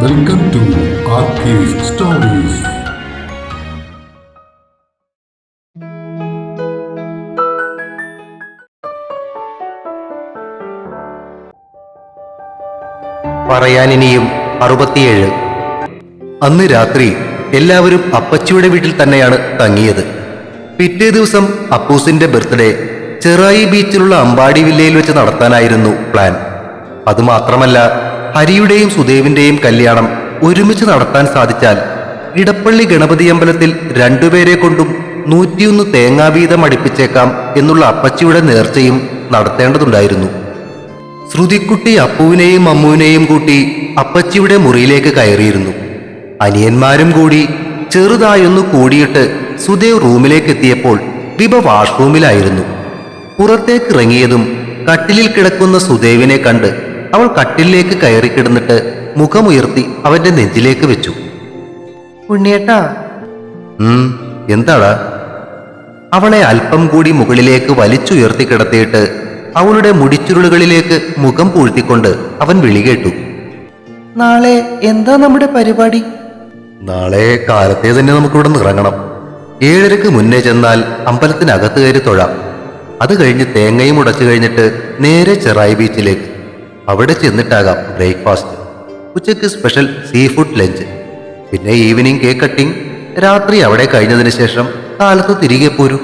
Welcome to stories പറയാനിനിയും അറുപത്തിയേഴ്. അന്ന് രാത്രി എല്ലാവരും അപ്പച്ചിയുടെ വീട്ടിൽ തന്നെയാണ് തങ്ങിയത്. പിറ്റേ ദിവസം അപ്പൂസിന്റെ ബർത്ത്ഡേ ചെറായി ബീച്ചിലുള്ള അമ്പാടി വില്ലയിൽ വെച്ച് നടത്താനായിരുന്നു പ്ലാൻ. അതുമാത്രമല്ല ഹരിയുടെയും സുദേവിന്റെയും കല്യാണം ഒരുമിച്ച് നടത്താൻ സാധിച്ചാൽ ഇടപ്പള്ളി ഗണപതി അമ്പലത്തിൽ രണ്ടുപേരെ കൊണ്ടും നൂറ്റിയൊന്ന് തേങ്ങാവീതം അടിപ്പിച്ചേക്കാം എന്നുള്ള അപ്പച്ചിയുടെ നേർച്ചയും നടത്തേണ്ടതുണ്ടായിരുന്നു. ശ്രുതിക്കുട്ടി അപ്പുവിനെയും അമ്മുവിനെയും കൂട്ടി അപ്പച്ചിയുടെ മുറിയിലേക്ക് കയറിയിരുന്നു. അനിയന്മാരും കൂടി ചെറുതായൊന്ന് കൂടിയിട്ട് സുദേവ് റൂമിലേക്ക് എത്തിയപ്പോൾ വിഭ വാഷ്റൂമിലായിരുന്നു. പുറത്തേക്ക് ഇറങ്ങിയതും കട്ടിലിൽ കിടക്കുന്ന സുദേവിനെ കണ്ട് അവൾ കട്ടിലേക്ക് കയറി കിടന്നിട്ട് മുഖമുയർത്തി അവന്റെ നെഞ്ചിലേക്ക് വെച്ചു. ഉണ്ണിയേട്ടാ. എന്താടാ? അവളെ അല്പം കൂടി മുകളിലേക്ക് വലിച്ചുയർത്തി കിടത്തിയിട്ട് അവളുടെ മുടിച്ചുരുളുകളിലേക്ക് മുഖം പൂഴ്ത്തിക്കൊണ്ട് അവൻ വിളികേട്ടു നാളെ എന്താ നമ്മുടെ പരിപാടി? നാളെ കാലത്തെ തന്നെ നമുക്കിവിടെ നിന്ന് ഇറങ്ങണം ഏഴരക്ക് മുന്നേ ചെന്നാൽ അമ്പലത്തിനകത്ത് കയറി തൊഴാം. അത് കഴിഞ്ഞ് തേങ്ങയും ഉടച്ചു കഴിഞ്ഞിട്ട് നേരെ ചെറായി ബീച്ചിലേക്ക്. അവിടെ ചെന്നിട്ടാകാം ബ്രേക്ക്ഫാസ്റ്റ്. ഉച്ചയ്ക്ക് സ്പെഷ്യൽ സീ ഫുഡ് ലഞ്ച്. പിന്നെ ഈവനിങ് കേക്ക് കട്ടിംഗ് രാത്രി അവിടെ കഴിഞ്ഞതിന് ശേഷം കാലത്ത് തിരികെ പോരൂ.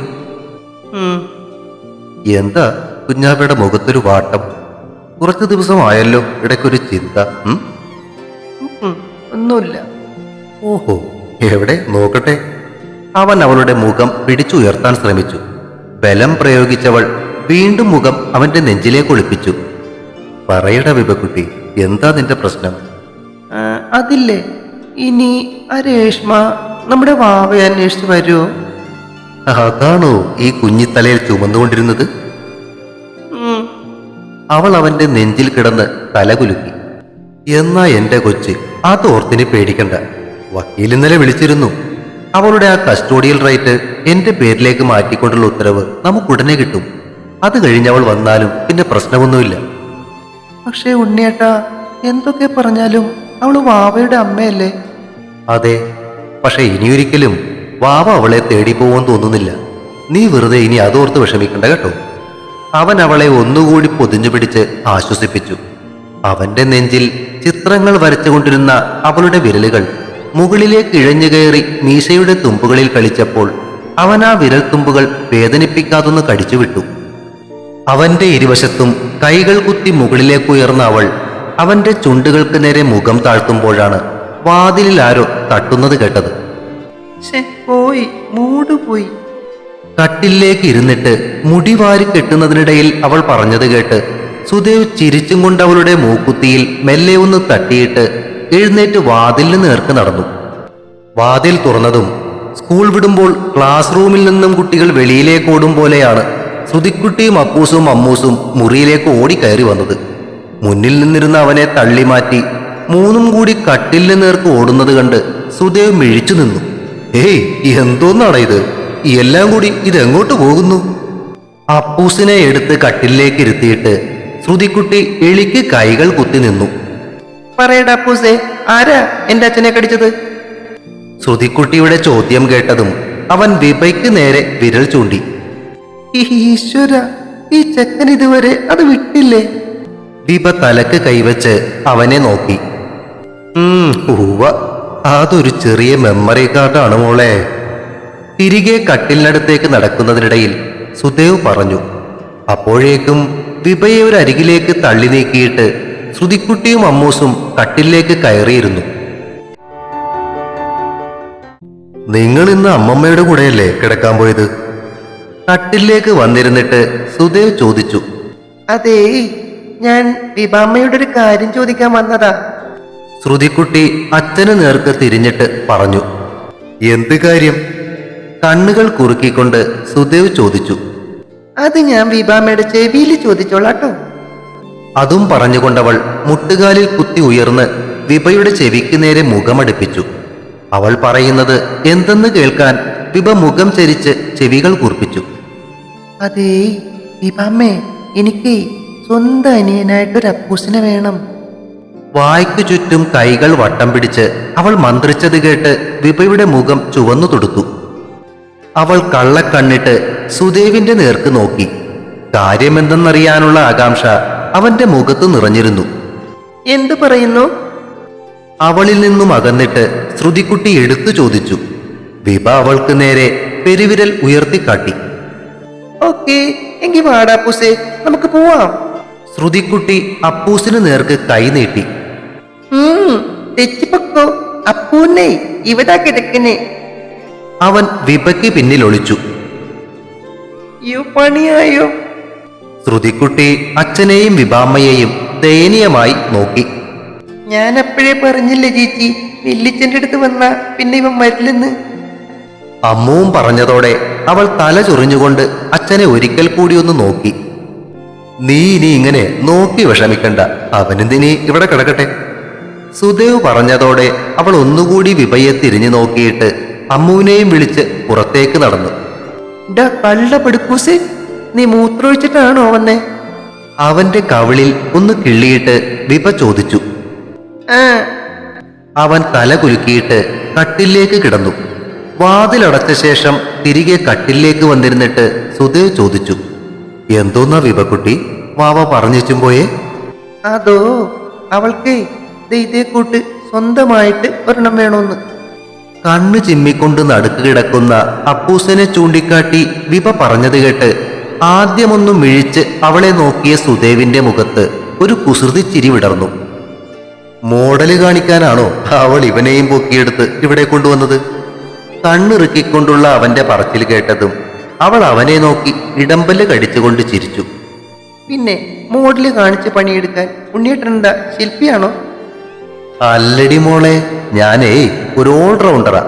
എന്താ കുഞ്ഞാപ്പയുടെ മുഖത്തൊരു വാട്ടം? കുറച്ചു ദിവസമായല്ലോ ഇടയ്ക്കൊരു ചിന്ത ഒന്നുമില്ല. ഓഹോ എവിടെ? നോക്കട്ടെ. അവൻ അവളുടെ മുഖം പിടിച്ചുയർത്താൻ ശ്രമിച്ചു. ബലം പ്രയോഗിച്ചവൾ വീണ്ടും മുഖം അവന്റെ നെഞ്ചിലേക്ക് ഒളിപ്പിച്ചു. പറയട വിപക്കുട്ടി എന്താ നിന്റെ പ്രശ്നം? അതില്ലേ. ഇനി ആ രേഷ്മ നമ്മുടെ വാവയെ അന്വേഷിച്ച് വരുമോ അതാണോ ഈ കുഞ്ഞിത്തലയിൽ ചുമന്നുകൊണ്ടിരുന്നത്? അവൾ അവന്റെ നെഞ്ചിൽ കിടന്ന് തലകുലുക്കി. എന്നാ എന്റെ കൊച്ച് ആ തോർത്തിനെ പേടിക്കണ്ട. വക്കീൽ ഇന്നലെ വിളിച്ചിരുന്നു. അവളുടെ ആ കസ്റ്റോഡിയൽ റൈറ്റ് എന്റെ പേരിലേക്ക് മാറ്റിക്കൊണ്ടുള്ള ഉത്തരവ് നമുക്കുടനെ കിട്ടും. അത് അവൾ വന്നാലും പിന്നെ പ്രശ്നമൊന്നുമില്ല. പക്ഷേ ഉണ്ണിയേട്ട എന്തൊക്കെ പറഞ്ഞാലും അവൾ വാവയുടെ അമ്മയല്ലേ? അതെ പക്ഷെ ഇനിയൊരിക്കലും വാവ അവളെ തേടി പോവാൻ തോന്നുന്നില്ല. നീ വെറുതെ ഇനി അതോർത്ത് വിഷമിക്കണ്ട കേട്ടോ. അവൻ അവളെ ഒന്നുകൂടി പൊതിഞ്ഞു പിടിച്ച് ആശ്വസിപ്പിച്ചു. അവന്റെ നെഞ്ചിൽ ചിത്രങ്ങൾ വരച്ചുകൊണ്ടിരുന്ന അവളുടെ വിരലുകൾ മുകളിലേക്ക് ഇഴഞ്ഞു കയറി മീശയുടെ തുമ്പുകളിൽ കളിച്ചപ്പോൾ അവൻ ആ വിരൽത്തുമ്പുകൾ വേദനിപ്പിക്കാതൊന്ന് കടിച്ചു വിട്ടു അവന്റെ ഇരുവശത്തും കൈകൾ കുത്തി മുകളിലേക്ക് ഉയർന്ന അവൾ അവന്റെ ചുണ്ടുകൾക്ക് നേരെ മുഖം താഴ്ത്തുമ്പോഴാണ് വാതിലിൽ ആരോ തട്ടുന്നത് കേട്ടത്. പോയി മൂട് പോയി. കട്ടിലേക്ക് ഇരുന്നിട്ട് മുടി വാരി കെട്ടുന്നതിനിടയിൽ അവൾ പറഞ്ഞത് കേട്ട് സുദേവ് ചിരിച്ചും കൊണ്ട് അവളുടെ മൂക്കുത്തിയിൽ മെല്ലെ ഒന്ന് തട്ടിയിട്ട് എഴുന്നേറ്റ് വാതിലിന് നേർക്ക് നടന്നു. വാതിൽ തുറന്നതും സ്കൂൾ വിടുമ്പോൾ ക്ലാസ് റൂമിൽ നിന്നും കുട്ടികൾ വെളിയിലേക്ക് ഓടും പോലെയാണ് ശ്രുതിക്കുട്ടിയും അപ്പൂസും അമ്മൂസും മുറിയിലേക്ക് ഓടിക്കയറി വന്നത്. മുന്നിൽ നിന്നിരുന്ന അവനെ തള്ളി മാറ്റി മൂന്നും കൂടി കട്ടിലിന് നേർക്ക് ഓടുന്നത് കണ്ട് സുദേവ് മിഴിച്ചു നിന്നു. ഏയ് എന്തോന്നാണ് ഇത്? എല്ലാം കൂടി ഇതെങ്ങോട്ട് പോകുന്നു? അപ്പൂസിനെ എടുത്ത് കട്ടിലേക്ക് ഇരുത്തിയിട്ട് ശ്രുതിക്കുട്ടി എളിക്ക് കൈകൾ കുത്തി നിന്നു. പറയടാ അപ്പൂസേ ആരാ എന്റെ അച്ഛനെ കടിച്ചത്? ശ്രുതിക്കുട്ടിയുടെ ചോദ്യം കേട്ടതും അവൻ വിപയ്ക്ക് നേരെ വിരൽ ചൂണ്ടി. ഈശ്വര ഈ ചെക്കൻ ഇതുവരെ അത് വിട്ടില്ലേ? ദീപ തലക്ക് കൈവച്ച് അവനെ നോക്കി. അതൊരു ചെറിയ മെമ്മറി കാർഡാണ് മോളെ. തിരികെ കട്ടിലിനടുത്തേക്ക് നടക്കുന്നതിനിടയിൽ സുദേവ് പറഞ്ഞു. അപ്പോഴേക്കും ദിപയെ ഒരു അരികിലേക്ക് തള്ളി നീക്കിയിട്ട് ശ്രുതിക്കുട്ടിയും അമ്മൂസും കട്ടിലേക്ക് കയറിയിരുന്നു. നിങ്ങൾ ഇന്ന് അമ്മമ്മയുടെ കൂടെയല്ലേ കിടക്കാൻ പോയത്? കട്ടിലേക്ക് വന്നിരുന്നിട്ട് സുദേവ് ചോദിച്ചു. അതേ ഞാൻ വിഭാമ്മയുടെ ഒരു കാര്യം ചോദിക്കാൻ വന്നതാ. ശ്രുതിക്കുട്ടി അച്ഛന് നേർക്ക് തിരിഞ്ഞിട്ട് പറഞ്ഞു. എന്ത് കാര്യം? കണ്ണുകൾ കുറുക്കിക്കൊണ്ട് സുദേവ് ചോദിച്ചു. അത് ഞാൻ വിഭാമയുടെ ചെവിയിൽ ചോദിച്ചോളാട്ടോ. അതും പറഞ്ഞുകൊണ്ടവൾ മുട്ടുകാലിൽ കുത്തി ഉയർന്ന് വിഭയുടെ ചെവിക്ക് നേരെ മുഖമടുപ്പിച്ചു. അവൾ പറയുന്നത് എന്തെന്ന് കേൾക്കാൻ വിഭ മുഖം ചരിച്ച് ചെവികൾ കൂർപ്പിച്ചു. അതേ ഇപ്പമ്മേ എനിക്ക് സ്വന്തം അനിയനായിട്ടൊരു അപ്പൂസിനെ വേണം. വായ്ക്കു ചുറ്റും കൈകൾ വട്ടം പിടിച്ച് അവൾ മന്ത്രിച്ചത് കേട്ട് വിപയുടെ മുഖം ചുവന്നു തുടുത്തു. അവൾ കള്ളക്കണ്ണിട്ട് സുദേവിന്റെ നേർക്ക് നോക്കി. കാര്യമെന്തെന്നറിയാനുള്ള ആകാംക്ഷ അവന്റെ മുഖത്ത് നിറഞ്ഞിരുന്നു. എന്തു പറയുന്നു? അവളിൽ നിന്നും അകന്നിട്ട് ശ്രുതിക്കുട്ടി എടുത്തു ചോദിച്ചു. വിഭ അവൾക്ക് നേരെ പെരുവിരൽ ഉയർത്തിക്കാട്ടി. ഓക്കെ എങ്കി വാടാ പൂസേ നമുക്ക് പോവാം. ശ്രുതിക്കുട്ടി അപ്പൂസിന് നേർക്ക് കൈ നീട്ടി. തെച്ചിപ്പൊക്കോ അപ്പൂന്നെ ഇവിടെ കിടക്കണേ. അവൻ വിപയ്ക്ക് പിന്നിൽ ഒളിച്ചു പണിയായോ? ശ്രുതിക്കുട്ടി അച്ഛനെയും വിഭാമ്മയെയും ദയനീയമായി നോക്കി. ഞാൻ അപ്പോഴേ പറഞ്ഞില്ലേ ചേച്ചി വെല്ലിച്ചന്റെ അടുത്ത് വന്ന പിന്നെ ഇവൻ വരില്ലെന്ന്. അമ്മുവും പറഞ്ഞതോടെ അവൾ തല ചൊറിഞ്ഞുകൊണ്ട് അച്ഛനെ ഒരിക്കൽ കൂടി ഒന്ന് നോക്കി. നീ ഇനി ഇങ്ങനെ നോക്കി വിഷമിക്കണ്ട. അവനെന്തിനി ഇവിടെ കിടക്കട്ടെ? സുദേവ് പറഞ്ഞതോടെ അവൾ ഒന്നുകൂടി വിപയെ തിരിഞ്ഞു നോക്കിയിട്ട് അമ്മുവിനെയും വിളിച്ച് പുറത്തേക്ക് നടന്നു. ഡാ കള്ള പെടുക്കൂസേ നീ മൂത്രമൊഴിച്ചിട്ടാണോ വന്നേ? അവന്റെ കവിളിൽ ഒന്ന് കിള്ളിയിട്ട് വിപ ചോദിച്ചു. അവൻ തല കുലുക്കിയിട്ട് കട്ടിലേക്ക് കിടന്നു. വാതിലടച്ച ശേഷം തിരികെ കട്ടിലേക്ക് വന്നിരുന്നിട്ട് സുദേവ് ചോദിച്ചു എന്തോന്നാ വിപക്കുട്ടി വാവ പറഞ്ഞും പോയേ? അതോ അവൾക്ക് ഇതേ കൂട്ട് സ്വന്തമായിട്ട് ഒരെണ്ണം വേണമെന്ന് കണ്ണു ചിമ്മിക്കൊണ്ട് നടുക്ക് കിടക്കുന്ന അപ്പൂസനെ ചൂണ്ടിക്കാട്ടി വിപ പറഞ്ഞത് കേട്ട് ആദ്യമൊന്നും മിഴിച്ച് അവളെ നോക്കിയ സുദേവിന്റെ മുഖത്ത് ഒരു കുസൃതി ചിരി വിടർന്നു. മോഡൽ കാണിക്കാനാണോ അവൾ ഇവനെയും പൊക്കിയെടുത്ത് ഇവിടെ കൊണ്ടുവന്നത്? കണ്ണിറുക്കിക്കൊണ്ടുള്ള അവന്റെ പറച്ചിൽ കേട്ടതും അവൾ അവനെ നോക്കി ഇടമ്പൽ കടിച്ചുകൊണ്ട് ചിരിച്ചു. പിന്നെ മോഡൽ കാണിച്ച് പണിയെടുക്കാൻ ഉണ്ണിയേട്ടനെന്താ ശില്പിയാണോ? അല്ലടി മോളെ ഞാനേ ഒരു ഓൾറൗണ്ടറാ.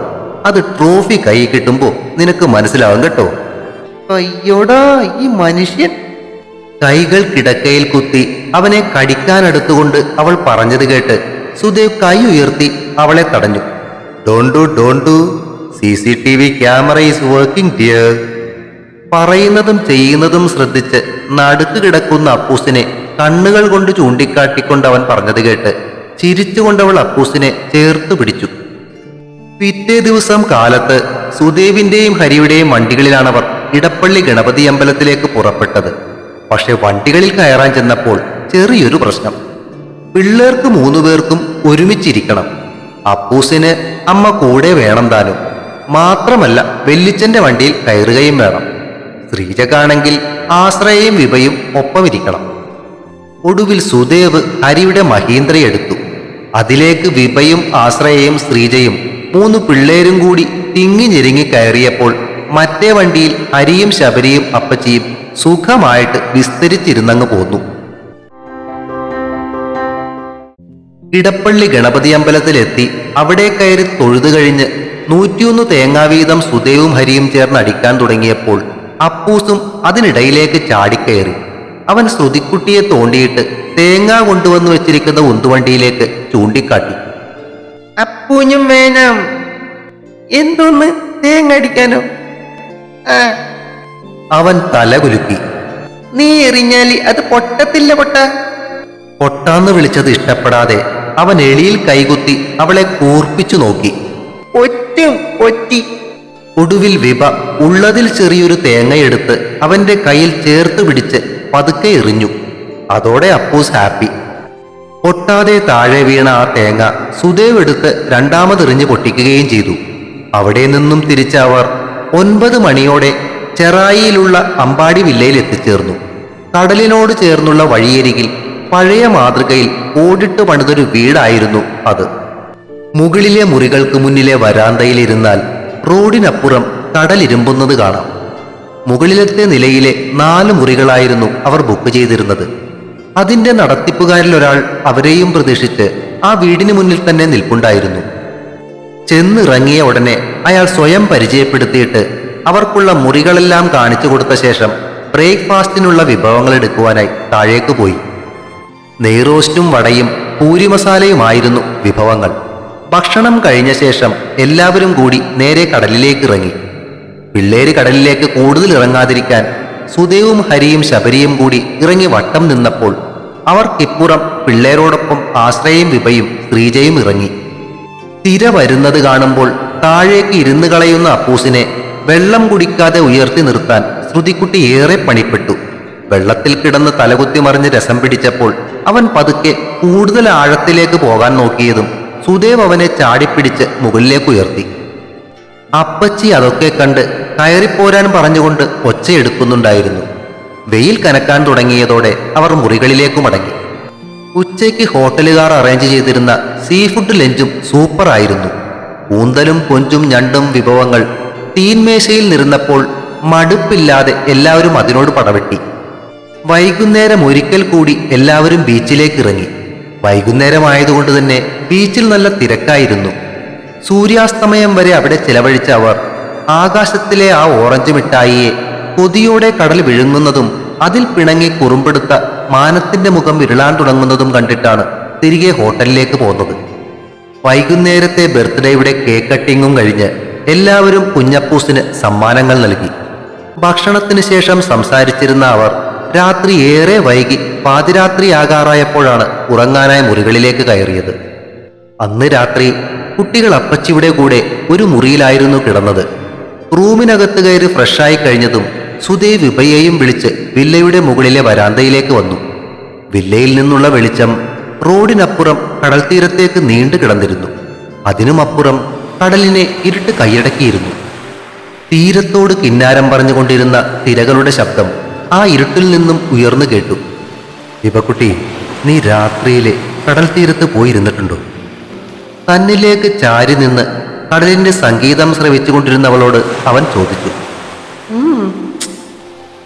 അത് ട്രോഫി കൈ കിട്ടുമ്പോ നിനക്ക് മനസ്സിലാവും കേട്ടോ. അയ്യോടാ ഈ മനുഷ്യൻ. കൈകൾ കിടക്കയിൽ കുത്തി അവനെ കടിക്കാനടുത്തുകൊണ്ട് അവൾ പറഞ്ഞത് കേട്ട് സുദേവ് കൈ ഉയർത്തി അവളെ തടഞ്ഞു. Don't don't. C C T V camera is working dear. പറയുന്നതും ചെയ്യുന്നതും ശ്രദ്ധിച്ച് നടുക്ക് കിടക്കുന്ന അപ്പൂസിനെ കണ്ണുകൾ കൊണ്ട് ചൂണ്ടിക്കാട്ടിക്കൊണ്ട് അവൻ പറഞ്ഞത് കേട്ട് ചിരിച്ചുകൊണ്ടവൾ അപ്പൂസിനെ ചേർത്ത് പിടിച്ചു. പിറ്റേ ദിവസം കാലത്ത് സുദേവിന്റെയും ഹരിയുടെയും വണ്ടികളിലാണ് അവർ ഇടപ്പള്ളി ഗണപതി അമ്പലത്തിലേക്ക് പുറപ്പെട്ടത്. പക്ഷെ വണ്ടികളിൽ കയറാൻ ചെന്നപ്പോൾ ചെറിയൊരു പ്രശ്നം. പിള്ളേർക്ക് മൂന്നുപേർക്കും ഒരുമിച്ചിരിക്കണം. അപ്പൂസിന് അമ്മ കൂടെ വേണം താനും. മാത്രമല്ല വെല്ലിച്ചന്റെ വണ്ടിയിൽ കയറുകയും വേണം. ശ്രീജക്കാണെങ്കിൽ ആശ്രയയും വിഭയും ഒപ്പമിരിക്കണം. ഒടുവിൽ സുദേവ് ഹരിയുടെ മഹീന്ദ്രയെടുത്തു. അതിലേക്ക് വിഭയും ആശ്രയയും ശ്രീജയും മൂന്ന് പിള്ളേരും കൂടി തിങ്ങി ഞെരുങ്ങി കയറിയപ്പോൾ മറ്റേ വണ്ടിയിൽ ഹരിയും ശബരിയും അപ്പച്ചിയും സുഖമായിട്ട് വിസ്തരിച്ചിരുന്നങ്ങ് പോന്നു. ഇടപ്പള്ളി ഗണപതി അമ്പലത്തിലെത്തി അവിടെ കയറി തൊഴുതു കഴിഞ്ഞ് നൂറ്റിയൊന്ന് തേങ്ങാവീതം സുദേവും ഹരിയും ചേർന്ന് അടിക്കാൻ തുടങ്ങിയപ്പോൾ അപ്പൂസും അതിനിടയിലേക്ക് ചാടിക്കയറി. അവൻ ശ്രുതിക്കുട്ടിയെ തോണ്ടിയിട്ട് തേങ്ങ കൊണ്ടുവന്നു വെച്ചിരിക്കുന്ന ഉന്തുവണ്ടിയിലേക്ക് ചൂണ്ടിക്കാട്ടി. അപ്പൂഞ്ഞും വേണം. എന്തോന്ന് തേങ്ങ അടിക്കാനോ? അവൻ തല കുലുക്കി നീ എറിഞ്ഞാൽ അത് പൊട്ടത്തില്ല പൊട്ട. പൊട്ടാന്ന് വിളിച്ചത് ഇഷ്ടപ്പെടാതെ അവൻ എളിയിൽ കൈകുത്തി അവളെ കൂർപ്പിച്ചു നോക്കി. ഒറ്റും ഒറ്റി. ഒടുവിൽ വിഭ ഉള്ളതിൽ ചെറിയൊരു തേങ്ങയെടുത്ത് അവന്റെ കയ്യിൽ ചേർത്ത് പിടിച്ച് പതുക്കെ എറിഞ്ഞു. അതോടെ അപ്പൂസ് ഹാപ്പി. പൊട്ടാതെ താഴെ വീണ ആ തേങ്ങ സുദേവ് എടുത്ത് രണ്ടാമതെറിഞ്ഞ് പൊട്ടിക്കുകയും ചെയ്തു. അവിടെ നിന്നും തിരിച്ചവർ അവർ ഒൻപത് മണിയോടെ ചെറായിയിലുള്ള അമ്പാടി വില്ലയിൽ എത്തിച്ചേർന്നു. കടലിനോട് ചേർന്നുള്ള വഴിയരികിൽ പഴയ മാതൃകയിൽ ഓടിട്ട് പണിതൊരു വീടായിരുന്നു അത്. മുകളിലെ മുറികൾക്ക് മുന്നിലെ വരാന്തയിലിരുന്നാൽ റോഡിനപ്പുറം കടലിരുമ്പുന്നത് കാണാം. മുകളിലത്തെ നിലയിലെ നാല് മുറികളായിരുന്നു അവർ ബുക്ക് ചെയ്തിരുന്നത്. അതിന്റെ നടത്തിപ്പുകാരിൽ ഒരാൾ അവരെയും പ്രതീക്ഷിച്ച് ആ വീടിന് മുന്നിൽ തന്നെ നിൽപ്പുണ്ടായിരുന്നു. ചെന്നിറങ്ങിയ ഉടനെ അയാൾ സ്വയം പരിചയപ്പെടുത്തിയിട്ട് അവർക്കുള്ള മുറികളെല്ലാം കാണിച്ചു കൊടുത്ത ശേഷം ബ്രേക്ക്ഫാസ്റ്റിനുള്ള വിഭവങ്ങൾ എടുക്കുവാനായി താഴേക്ക് പോയി. നെയ്റോസ്റ്റും വടയും പൂരി മസാലയുമായിരുന്നു വിഭവങ്ങൾ. ഭക്ഷണം കഴിഞ്ഞ ശേഷം എല്ലാവരും കൂടി നേരെ കടലിലേക്ക് ഇറങ്ങി പിള്ളേര് കടലിലേക്ക് കൂടുതൽ ഇറങ്ങാതിരിക്കാൻ സുദേവും ഹരിയും ശബരിയും കൂടി ഇറങ്ങി വട്ടം നിന്നപ്പോൾ അവർക്കിപ്പുറം പിള്ളേരോടൊപ്പം ആശ്രയും വിഭയും ശ്രീജയും ഇറങ്ങി. തിര വരുന്നത് കാണുമ്പോൾ താഴേക്ക് ഇരുന്ന് കളയുന്ന അപ്പൂസിനെ വെള്ളം കുടിക്കാതെ ഉയർത്തി നിർത്താൻ ശ്രുതിക്കുട്ടി ഏറെ പണിപ്പെട്ടു. വെള്ളത്തിൽ കിടന്ന് തലകുത്തി മറിഞ്ഞ് രസം പിടിച്ചപ്പോൾ അവൻ പതുക്കെ കൂടുതൽ ആഴത്തിലേക്ക് പോകാൻ നോക്കിയതും സുദേവ് അവനെ ചാടിപ്പിടിച്ച് മുകളിലേക്ക് ഉയർത്തി. അപ്പച്ചി അതൊക്കെ കണ്ട് കയറിപ്പോരാൻ പറഞ്ഞുകൊണ്ട് ഒച്ചയെടുക്കുന്നുണ്ടായിരുന്നു വെയിൽ കനക്കാൻ തുടങ്ങിയതോടെ അവർ മുറികളിലേക്ക് മടങ്ങി. ഉച്ചയ്ക്ക് ഹോട്ടലുകാർ അറേഞ്ച് ചെയ്തിരുന്ന സീ ഫുഡ് ലഞ്ചും സൂപ്പറായിരുന്നു കൂന്തലും കൊഞ്ചും ഞണ്ടും വിഭവങ്ങൾ തീൻമേശയിൽ നിരുന്നപ്പോൾ മടുപ്പില്ലാതെ എല്ലാവരും അതിനോട് പടവെട്ടി. വൈകുന്നേരം ഒരിക്കൽ കൂടി എല്ലാവരും ബീച്ചിലേക്ക് ഇറങ്ങി. വൈകുന്നേരമായതുകൊണ്ട് തന്നെ ബീച്ചിൽ നല്ല തിരക്കായിരുന്നു. സൂര്യാസ്തമയം വരെ അവിടെ ചിലവഴിച്ച അവർ ആകാശത്തിലെ ആ ഓറഞ്ച് മിഠായിയെ കൊതിയോടെ കടൽ വിഴുങ്ങുന്നതും അതിൽ പിണങ്ങി കുറുമ്പെടുത്ത മാനത്തിന്റെ മുഖം വിരളാൻ തുടങ്ങുന്നതും കണ്ടിട്ടാണ് തിരികെ ഹോട്ടലിലേക്ക് പോകുന്നത് വൈകുന്നേരത്തെ ബർത്ത്ഡേയുടെ കേക്ക് കട്ടിങ്ങും കഴിഞ്ഞ് എല്ലാവരും കുഞ്ഞപ്പൂസിന് സമ്മാനങ്ങൾ നൽകി. ഭക്ഷണത്തിന് ശേഷം സംസാരിച്ചിരുന്ന അവർ രാത്രി ഏറെ വൈകി പാതിരാത്രിയാകാറായപ്പോഴാണ് ഉറങ്ങാനായി മുറികളിലേക്ക് കയറിയത്. അന്ന് രാത്രി കുട്ടികൾ അപ്പച്ചിയുടെ കൂടെ ഒരു മുറിയിലായിരുന്നു കിടന്നത്. റൂമിനകത്ത് കയറി ഫ്രഷായി കഴിഞ്ഞതും സുധേ വിഭയെയും വിളിച്ച് വില്ലയുടെ മുകളിലെ വരാന്തയിലേക്ക് വന്നു. വില്ലയിൽ നിന്നുള്ള വെളിച്ചം റോഡിനപ്പുറം കടൽ തീരത്തേക്ക് നീണ്ടു കിടന്നിരുന്നു. അതിനുമപ്പുറം കടലിനെ ഇരുട്ട് കൈയടക്കിയിരുന്നു. തീരത്തോട് കിന്നാരം പറഞ്ഞുകൊണ്ടിരുന്ന തിരകളുടെ ശബ്ദം ആ ഇരുട്ടിൽ നിന്നും ഉയർന്നു കേട്ടു. വിഭക്കുട്ടി നീ രാത്രിയിലെ കടൽ തീരത്ത് പോയിരുന്നിട്ടുണ്ടോ? തന്നിലേക്ക് ചാരി നിന്ന് കടലിന്റെ സംഗീതം ശ്രവിച്ചുകൊണ്ടിരുന്നവളോട് അവൻ ചോദിച്ചു.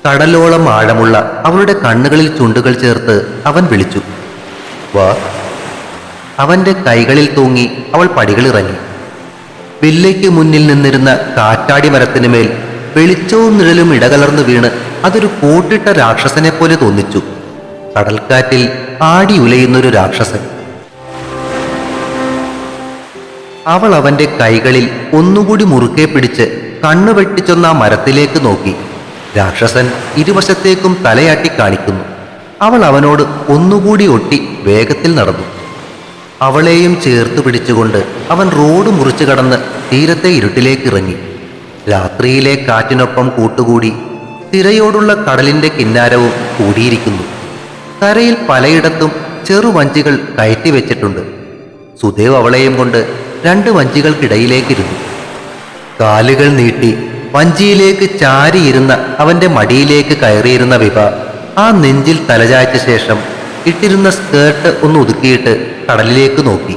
കടലോളം ആഴമുള്ള അവളുടെ കണ്ണുകളിൽ ചുണ്ടുകൾ ചേർത്ത് അവൻ വിളിച്ചു. വാ. അവന്റെ കൈകളിൽ തൂങ്ങി അവൾ പടികളിറങ്ങി. വില്ലയ്ക്ക് മുന്നിൽ നിന്നിരുന്ന കാറ്റാടി മരത്തിന് മേൽ വെളിച്ചവും നിഴലും ഇടകലർന്നു വീണ് അതൊരു കൂട്ടിട്ട രാക്ഷസനെ പോലെ തോന്നിച്ചു. കടൽക്കാറ്റിൽ ആടി ഉലയുന്നൊരു രാക്ഷസൻ. അവൾ അവന്റെ കൈകളിൽ ഒന്നുകൂടി മുറുക്കെ പിടിച്ച് കണ്ണു വെട്ടിച്ചൊന്ന മരത്തിലേക്ക് നോക്കി. രാക്ഷസൻ ഇരുവശത്തേക്കും തലയാട്ടി കാണിക്കുന്നു. അവൾ അവനോട് ഒന്നുകൂടി ഒട്ടി വേഗത്തിൽ നടന്നു. അവളെയും ചേർത്ത് പിടിച്ചുകൊണ്ട് അവൻ റോഡ് മുറിച്ചു കടന്ന് തീരത്തെ ഇരുട്ടിലേക്ക് ഇറങ്ങി രാത്രിയിലെ കാറ്റിനൊപ്പം കൂട്ടുകൂടി തിരയോടുള്ള കടലിന്റെ കിന്നാരവും കൂടിയിരിക്കുന്നു. കരയിൽ പലയിടത്തും ചെറുവഞ്ചികൾ കയറ്റി വെച്ചിട്ടുണ്ട്. സുദേവ് അവളെയും കൊണ്ട് രണ്ട് വഞ്ചികൾക്കിടയിലേക്കിരുന്നു. കാലുകൾ നീട്ടി വഞ്ചിയിലേക്ക് ചാരിയിരുന്ന അവന്റെ മടിയിലേക്ക് കയറിയിരുന്ന വിഭ ആ നെഞ്ചിൽ തലചായ്ച്ച ശേഷം ഇട്ടിരുന്ന സ്കേർട്ട് ഒന്ന് ഒതുക്കിയിട്ട് കടലിലേക്ക് നോക്കി.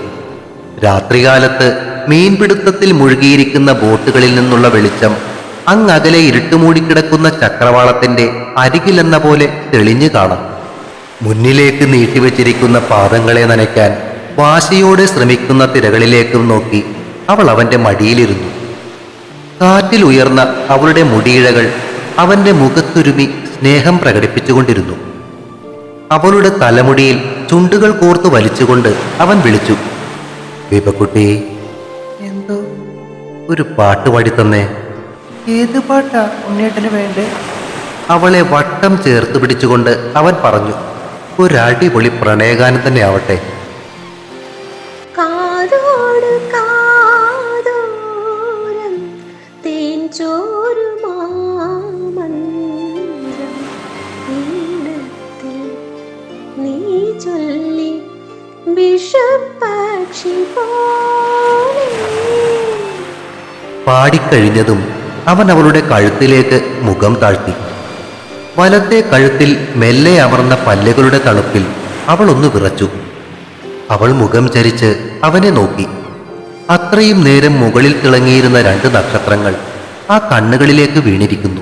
രാത്രികാലത്ത് മീൻപിടുത്തത്തിൽ മുഴുകിയിരിക്കുന്ന ബോട്ടുകളിൽ നിന്നുള്ള വെളിച്ചം അങ്ങകലെ ഇരുട്ടുമൂടിക്കിടക്കുന്ന ചക്രവാളത്തിന്റെ അരികിലെന്ന പോലെ തെളിഞ്ഞു കാണാം. മുന്നിലേക്ക് നീട്ടിവെച്ചിരിക്കുന്ന പാദങ്ങളെ നനയ്ക്കാൻ വാശിയോടെ ശ്രമിക്കുന്ന തിരകളിലേക്കും നോക്കി അവൾ അവന്റെ മടിയിലിരുന്നു. കാറ്റിൽ ഉയർന്ന അവളുടെ മുടിയിഴകൾ അവന്റെ മുഖത്തുരുമി സ്നേഹം പ്രകടിപ്പിച്ചുകൊണ്ടിരുന്നു. അവളുടെ തലമുടിയിൽ ചുണ്ടുകൾ കോർത്ത് വലിച്ചുകൊണ്ട് അവൻ വിളിച്ചു ദീപക്കുട്ടി എന്തോ ഒരു പാട്ട് പാടി തന്നേ. ഏത് പാട്ടാ ഉണ്ണേട്ടന് വേണ്ടേ? അവളെ വട്ടം ചേർത്ത് പിടിച്ചുകൊണ്ട് അവൻ പറഞ്ഞു ഒരടിപൊളി പ്രണയഗാനം തന്നെ ആവട്ടെ. കാതോട് കാതോരം തേൻ ചോരുമാമന്ത്രം ഈണത്തിൽ നീ ചൊല്ലി വിഷപ്പക്ഷി പാടിക്കഴിഞ്ഞതും അവൻ അവളുടെ കഴുത്തിലേക്ക് മുഖം താഴ്ത്തി. വലത്തെ കഴുത്തിൽ മെല്ലെ അമർന്ന പല്ലുകളുടെ തണുപ്പിൽ അവൾ ഒന്ന് വിറച്ചു. അവൾ മുഖം ചരിച്ച് അവനെ നോക്കി. അത്രയും നേരം മുകളിൽ തിളങ്ങിയിരുന്ന രണ്ട് നക്ഷത്രങ്ങൾ ആ കണ്ണുകളിലേക്ക് വീണിരിക്കുന്നു.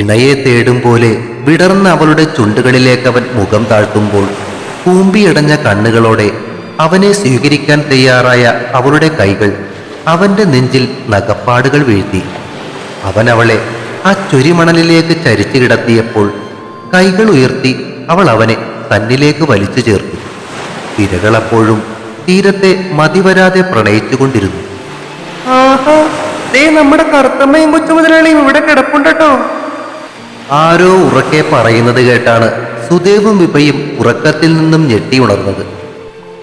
ഇണയെ തേടും പോലെ വിടർന്ന അവളുടെ ചുണ്ടുകളിലേക്ക് അവൻ മുഖം താഴ്ത്തുമ്പോൾ കൂമ്പിയടഞ്ഞ കണ്ണുകളോടെ അവനെ സ്വീകരിക്കാൻ തയ്യാറായ അവളുടെ കൈകൾ അവന്റെ നെഞ്ചിൽ നഗപ്പാടുകൾ വീഴ്ത്തി. അവൻ അവളെ ആ ചുരിമണലിലേക്ക് ചരിച്ചു കിടത്തിയപ്പോൾ കൈകൾ ഉയർത്തി അവൾ അവനെ തന്നിലേക്ക് വലിച്ചു ചേർത്തു. തിരകളപ്പോഴും തീരത്തെ മതിവരാതെ പ്രണയിച്ചുകൊണ്ടിരുന്നു ആഹാ ദേ നമ്മുടെ കറുത്തമ്മയും കൊച്ചുമുതലാളിയും ഇവിടെ കിടപ്പുണ്ടോ ആരോ ഉറക്കെ പറയുന്നത് കേട്ടാണ് സുദേവും വിപയും ഉറക്കത്തിൽ നിന്നും ഞെട്ടി ഉണർന്നത്.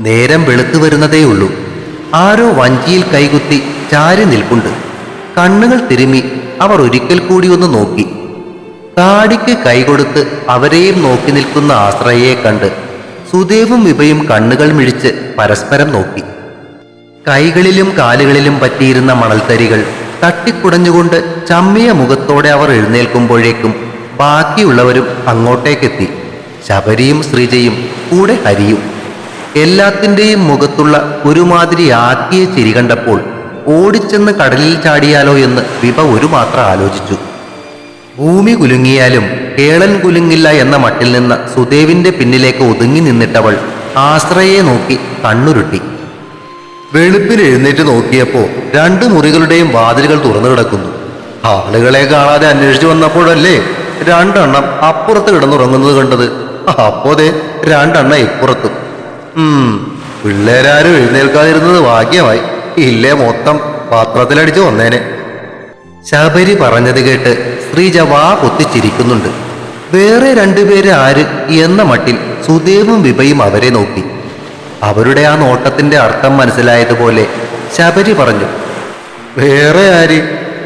നേരം വെളുത്തു വരുന്നതേയുള്ളൂ ആരോ വഞ്ചിയിൽ കൈകുത്തി ചാരി നിൽപ്പുണ്ട്. കണ്ണുകൾ തിരുമ്മി അവർ ഒരിക്കൽ കൂടി ഒന്ന് നോക്കി. താടിക്ക് കൈകൊടുത്ത് അവരെയും നോക്കി നിൽക്കുന്ന ആശ്രയയെ കണ്ട് സുദേവും വിഭയും കണ്ണുകൾ മിഴിച്ച് പരസ്പരം നോക്കി. കൈകളിലും കാലുകളിലും പറ്റിയിരുന്ന മണൽത്തരികൾ തട്ടിക്കുടഞ്ഞുകൊണ്ട് ചമ്മിയ മുഖത്തോടെ അവർ എഴുന്നേൽക്കുമ്പോഴേക്കും ബാക്കിയുള്ളവരും അങ്ങോട്ടേക്കെത്തി. ശബരിയും ശ്രീജയും കൂടെ ഹരിയും. എല്ലാത്തിന്റെയും മുഖത്തുള്ള ഒരുമാതിരി ആക്കിയ ചിരി കണ്ടപ്പോൾ ഓടിച്ചെന്ന് കടലിൽ ചാടിയാലോ എന്ന് വിപ ഒരു മാത്രം ആലോചിച്ചു. ഭൂമി കുലുങ്ങിയാലും കേളൻ കുലുങ്ങില്ല എന്ന മട്ടിൽ നിന്ന് സുദേവിന്റെ പിന്നിലേക്ക് ഒതുങ്ങി നിന്നിട്ടവൾ ആശ്രയെ നോക്കി കണ്ണുരുട്ടി. വെളുപ്പിൽ എഴുന്നേറ്റ് നോക്കിയപ്പോ രണ്ട് മുറികളുടെയും വാതിലുകൾ തുറന്നു കിടക്കുന്നു. ആളുകളെ കാണാതെ അന്വേഷിച്ചു വന്നപ്പോഴല്ലേ രണ്ടെണ്ണം അപ്പുറത്ത് കിടന്നുറങ്ങുന്നത് കണ്ടത്. അപ്പോതെ രണ്ടെണ്ണം ഇപ്പുറത്തും. പിള്ളേരാരും എഴുന്നേൽക്കാതിരുന്നത് ഭാഗ്യമായി. ഇല്ലേ മൊത്തം പാത്രത്തിലടിച്ചു വന്നേനെ. ശബരി പറഞ്ഞത് കേട്ട് ശ്രീജ വാ പൊത്തിച്ചിരിക്കുന്നുണ്ട് വേറെ രണ്ടുപേര് ആര് എന്ന മട്ടിൽ സുദേവും വിഭയും അവരെ നോക്കി. അവരുടെ ആ നോട്ടത്തിന്റെ അർത്ഥം മനസ്സിലായതുപോലെ ശബരി പറഞ്ഞു വേറെ ആര്?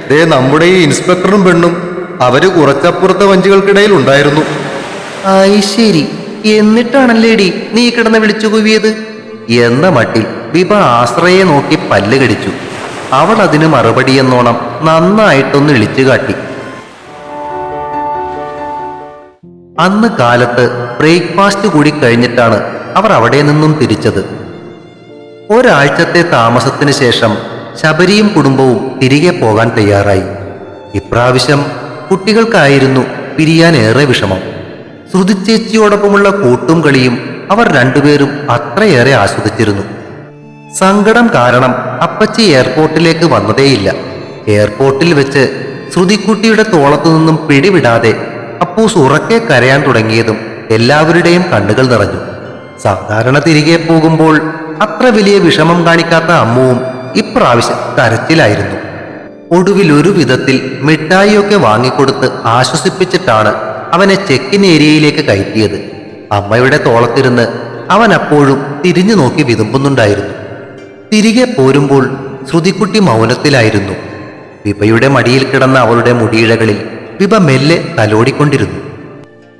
ദേ നമ്മുടെ ഈ ഇൻസ്പെക്ടറും പെണ്ണും അവർ കുറച്ചപ്പുറത്തെ വഞ്ചികൾക്കിടയിൽ ഉണ്ടായിരുന്നു. ശരി. എന്നിട്ടാണല്ലേടി നീ കിടന്ന് വിളിച്ചു കൂവിയത്? എന്ന മട്ടിൽ ബിബ ആശ്രയെ നോക്കി പല്ല് കടിച്ചു. അവൾ അതിന് മറുപടി എന്നോണം നന്നായിട്ടൊന്ന് ഇളിച്ചു കാട്ടി. അന്ന് കാലത്ത് ബ്രേക്ക്ഫാസ്റ്റ് കൂടി കഴിഞ്ഞിട്ടാണ് അവർ അവിടെ നിന്നും തിരിച്ചത്. ഒരാഴ്ചത്തെ താമസത്തിന് ശേഷം ശബരിയും കുടുംബവും തിരികെ പോകാൻ തയ്യാറായി. ഇപ്രാവശ്യം കുട്ടികൾക്കായിരുന്നു പിരിയാൻ ഏറെ വിഷമം. ശ്രുതിച്ചേച്ചിയോടൊപ്പമുള്ള കൂട്ടും കളിയും അവർ രണ്ടുപേരും അത്രയേറെ ആസ്വദിച്ചിരുന്നു. സങ്കടം കാരണം അപ്പച്ചി എയർപോർട്ടിലേക്ക് വന്നതേയില്ല. എയർപോർട്ടിൽ വെച്ച് ശ്രുതിക്കുട്ടിയുടെ തോളത്തു നിന്നും പിടിവിടാതെ അപ്പൂസ് ഉറക്കെ കരയാൻ തുടങ്ങിയതും എല്ലാവരുടെയും കണ്ണുകൾ നിറഞ്ഞു. സാധാരണ തിരികെ പോകുമ്പോൾ അത്ര വലിയ വിഷമം കാണിക്കാത്ത അമ്മുവും ഇപ്രാവശ്യം കരച്ചിലായിരുന്നു. ഒടുവിൽ ഒരു വിധത്തിൽ മിഠായിയൊക്കെ വാങ്ങിക്കൊടുത്ത് ആശ്വസിപ്പിച്ചിട്ടാണ് അവനെ ചെക്കിൻ ഏരിയയിലേക്ക് കയറ്റിയത്. അമ്മയുടെ തോളത്തിരുന്ന് അവൻ അപ്പോഴും തിരിഞ്ഞു നോക്കി വിതുമ്പുന്നുണ്ടായിരുന്നു. തിരികെ പോരുമ്പോൾ ശ്രുതിക്കുട്ടി മൗനത്തിലായിരുന്നു. വിഭയുടെ മടിയിൽ കിടന്ന അവളുടെ മുടിയിഴകളിൽ വിഭ മെല്ലെ തലോടിക്കൊണ്ടിരുന്നു.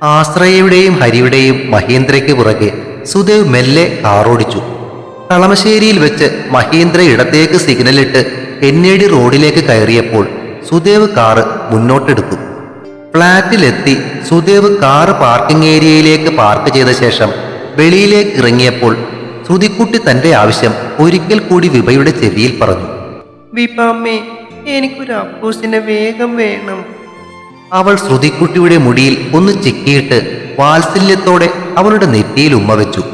ആശ്രയയുടെയും ഹരിയുടെയും മഹീന്ദ്രയ്ക്ക് പുറകെ സുദേവ് മെല്ലെ കാറോടിച്ചു. കളമശ്ശേരിയിൽ വെച്ച് മഹീന്ദ്ര ഇടത്തേക്ക് സിഗ്നലിട്ട് എന്നേടി റോഡിലേക്ക് കയറിയപ്പോൾ സുദേവ് കാറ് മുന്നോട്ടെടുത്തു. ഫ്ളാറ്റിലെത്തി സുദേവ് കാറ് പാർക്കിംഗ് ഏരിയയിലേക്ക് പാർക്ക് ചെയ്ത ശേഷം വെളിയിലേക്ക് ഇറങ്ങിയപ്പോൾ ശ്രുതിക്കുട്ടി തന്റെ ആവശ്യം ഒരിക്കൽ കൂടി വിഭയുടെ ചെവിയിൽ പറഞ്ഞു. വിപമ്മേ എനിക്കൊരു അപ്പൂസിനെ വേഗം വേണം. അവൾ ശ്രുതിക്കുട്ടിയുടെ മുടിയിൽ ഒന്ന് ചിക്കിയിട്ട് വാത്സല്യത്തോടെ അവളുടെ നെറ്റിയിൽ ഉമ്മ വെച്ചു.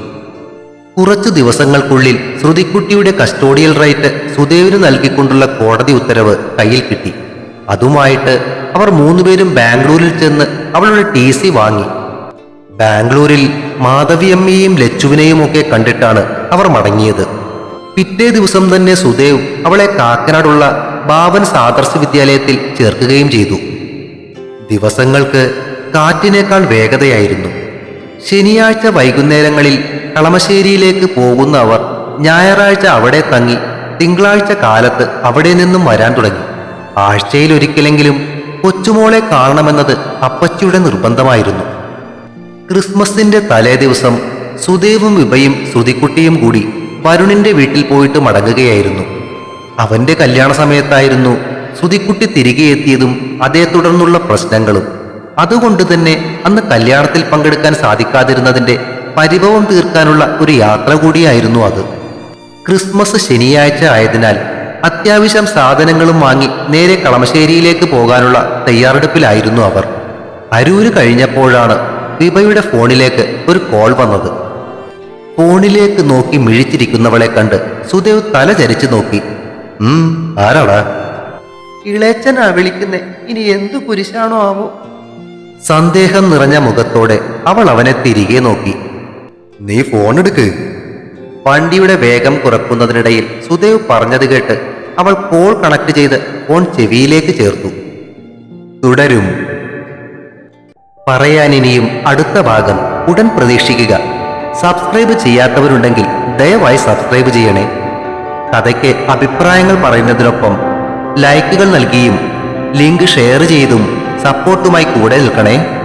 കുറച്ചു ദിവസങ്ങൾക്കുള്ളിൽ ശ്രുതിക്കുട്ടിയുടെ കസ്റ്റോഡിയൽ റൈറ്റ് സുദേവിന് നൽകിക്കൊണ്ടുള്ള കോടതി ഉത്തരവ് കയ്യിൽ കിട്ടി. അതുമായിട്ട് അവർ മൂന്നുപേരും ബാംഗ്ലൂരിൽ ചെന്ന് അവളുടെ ടി സി വാങ്ങി. ബാംഗ്ലൂരിൽ മാധവിയമ്മയെയും ലച്ചുവിനെയും ഒക്കെ കണ്ടിട്ടാണ് അവർ മടങ്ങിയത്. പിറ്റേ ദിവസം തന്നെ സുദേവ് അവളെ കാക്കനാടുള്ള ബാവൻ സാദർശ വിദ്യാലയത്തിൽ ചേർക്കുകയും ചെയ്തു. ദിവസങ്ങൾക്ക് കാറ്റിനേക്കാൾ വേഗതയായിരുന്നു. ശനിയാഴ്ച വൈകുന്നേരങ്ങളിൽ കളമശ്ശേരിയിലേക്ക് പോകുന്ന അവർ ഞായറാഴ്ച അവിടെ തങ്ങി തിങ്കളാഴ്ച കാലത്ത് അവിടെ നിന്നും വരാൻ തുടങ്ങി. ആഴ്ചയിൽ ഒരിക്കലെങ്കിലും കൊച്ചുമോളെ കാണണമെന്നത് അപ്പച്ചിയുടെ നിർബന്ധമായിരുന്നു. ക്രിസ്മസിന്റെ തലേദിവസം സുദേവും വിഭയും ശ്രുതിക്കുട്ടിയും കൂടി വരുണിന്റെ വീട്ടിൽ പോയിട്ട് മടങ്ങുകയായിരുന്നു. അവന്റെ കല്യാണ സമയത്തായിരുന്നു ശ്രുതിക്കുട്ടി തിരികെ എത്തിയതും അതേ തുടർന്നുള്ള പ്രശ്നങ്ങളും. അതുകൊണ്ട് തന്നെ അന്ന് കല്യാണത്തിൽ പങ്കെടുക്കാൻ സാധിക്കാതിരുന്നതിന്റെ പരിഭവം തീർക്കാനുള്ള ഒരു യാത്ര കൂടിയായിരുന്നു അത്. ക്രിസ്മസ് ശനിയാഴ്ച ആയതിനാൽ അത്യാവശ്യം സാധനങ്ങളും വാങ്ങി നേരെ കളമശ്ശേരിയിലേക്ക് പോകാനുള്ള തയ്യാറെടുപ്പിലായിരുന്നു അവർ. അരൂര് കഴിഞ്ഞപ്പോഴാണ് വിഭയുടെ ഫോണിലേക്ക് ഒരു കോൾ വന്നത്. ഫോണിലേക്ക് നോക്കി മിഴിച്ചിരിക്കുന്നവളെ കണ്ട് സുദേവ് തല ചരിച്ചു നോക്കി. ഉം ആരാടാ? ഇളേച്ചനാ വിളിക്കുന്നേ ഇനി എന്തു കുരിശാണോ ആവോ? സന്ദേഹം നിറഞ്ഞ മുഖത്തോടെ അവൾ അവനെ തിരികെ നോക്കി. നീ ഫോൺ എടുക്ക്. വണ്ടിയുടെ വേഗം കുറക്കുന്നതിനിടയിൽ സുദേവ് പറഞ്ഞത് കേട്ട് അവൾ കോൾ കണക്ട് ചെയ്ത് ഫോൺ ചെവിയിലേക്ക് ചേർത്തു. തുടരും. പറയാനിനിയും അടുത്ത ഭാഗം ഉടൻ പ്രതീക്ഷിക്കുക. സബ്സ്ക്രൈബ് ചെയ്യാത്തവരുണ്ടെങ്കിൽ ദയവായി സബ്സ്ക്രൈബ് ചെയ്യണേ. കഥയ്ക്ക് അഭിപ്രായങ്ങൾ പറയുന്നതിനൊപ്പം ലൈക്കുകൾ നൽകിയും ലിങ്ക് ഷെയർ ചെയ്തും സപ്പോർട്ടുമായി കൂടെ നിൽക്കണേ.